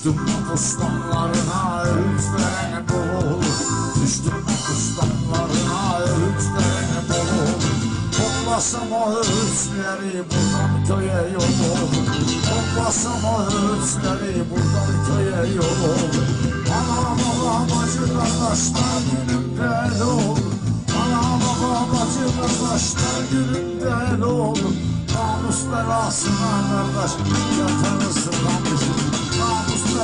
Düştüm kustanlarına öğüt verene bol. Olur Düştüm kustanlarına öğüt verene bol. Olur Toplasam o öğütleri buradan köye yol. Olur Toplasam o öğütleri buradan köye yol. Olur Ana baba bacı kardeşler günümde el olur Ana baba bacı kardeşler günümde el olur Namus belasına kardeş yatarısın lan bizim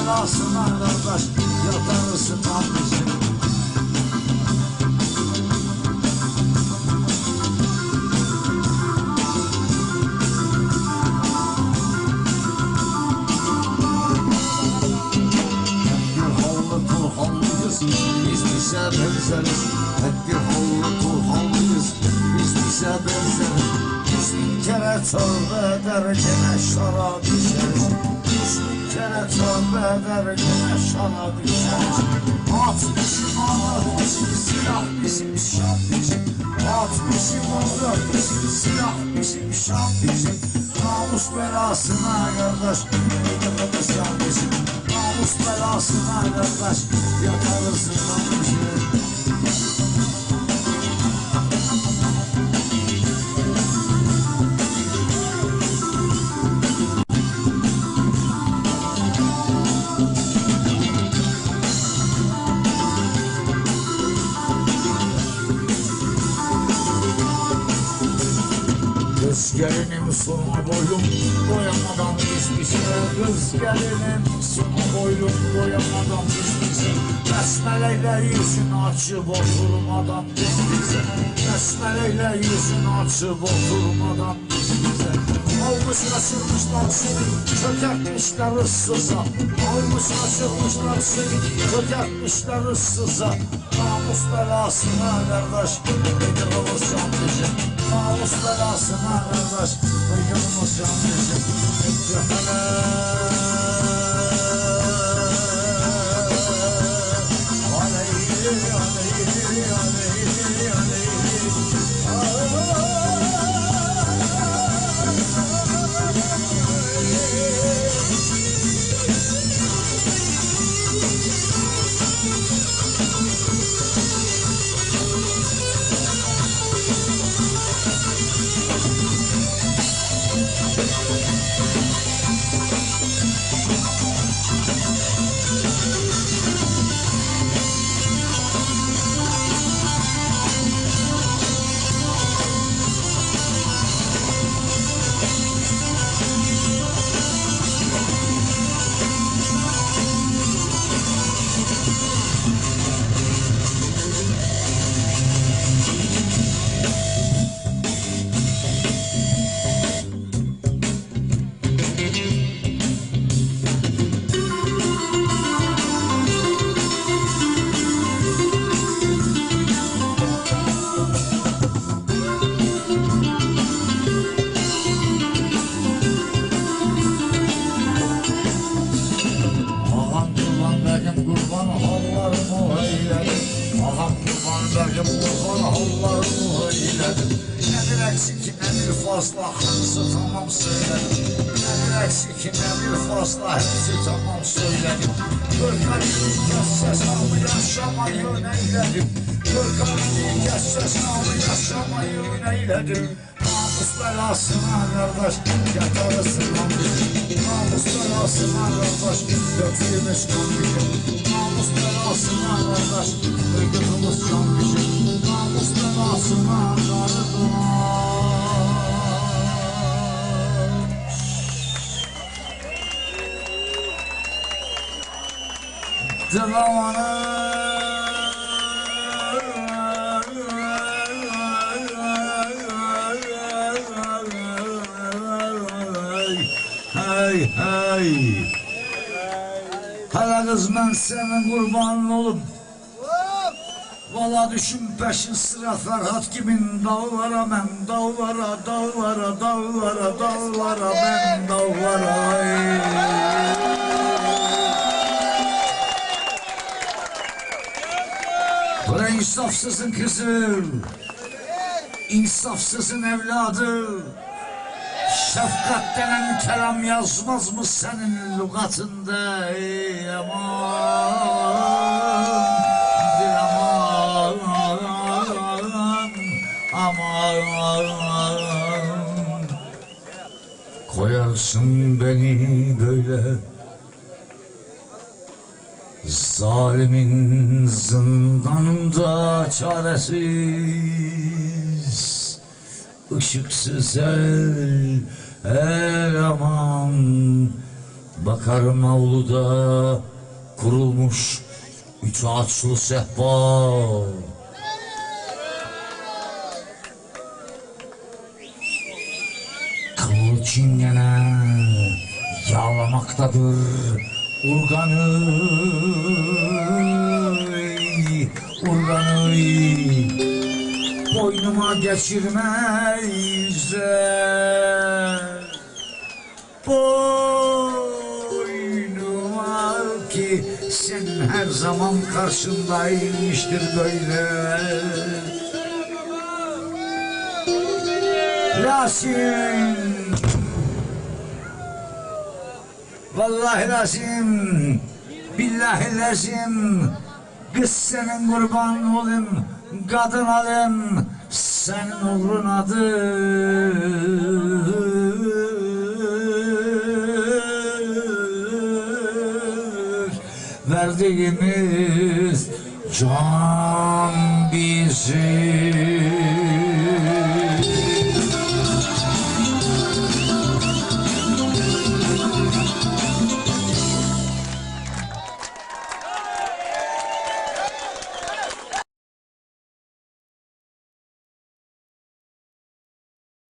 bir havlu turhanlıyız Biz bize benzeriz. Hep bir havlu turhanlıyız Biz bize benzeriz. Bin kere tövbe eder gene şarap içeriz Kere tövbe eder gene şarap içeriz At bizim ağır bizim silah bizim şap bizim At bizim ağır bizim silah bizim şap bizim Namus belasına kardeş Yıkımız yan bizim Namus belasına kardeş Yakarız namusu gelinim sona boylum Doyamadan bize Kız gelinim sona boylum Doyamadan bize Besmeleyle yüzün açıp oturmadan bize Besmeleyle yüzün açıp oturmadan biz Almış kaçırmışlar seni Çökertmişler ıssıza. Almış kaçırmışlar seni Çökertmişler ıssıza. Namus belasına kardeş Yıkılımız can bizim Namus belasına kardeş Yıkılımız can bizim Aleyhi fazla hepsi tamam söyledim. Ne eksik ne bir fazla hepsi tamam söyledim. Kırkalini kes hesabı yaşamayı neyledim Kırkalini kes hesabı yaşamayı neyledim Namus belasına kardeş? Yatarısın lan bizim Namus belasına kardeş? Götürümüz kan bizim Namus belasına kardeş? Irkıtımız kan bizim Namus belasına kardeş Hey hey Hala kız ben senin kurbanın olup Valla düşün peşin sıra Ferhat kimin dağlara ben dağlara dağlara dağlara dağlara ben dağlara ey. İnsafsızın kızı, insafsızın evladı. Şefkat denen kelam yazmaz mı senin lügatında ey aman? Bir aman. Aman. Koyarsın beni böyle Zalimin zindanında çaresiz ışıksız el, el aman. Bakarım avluda kurulmuş üç ağaçlı sehpa Kıvıl çingene yağlamaktadır urganı urganı boynuma geçirme yüzler boynuma ki sen her zaman karşındaymıştır böyle. Lakin Vallahi lazım Billahi lazım Kız senin kurban olayım Kadın alayım Senin uğrunadır Verdiğimiz can bizim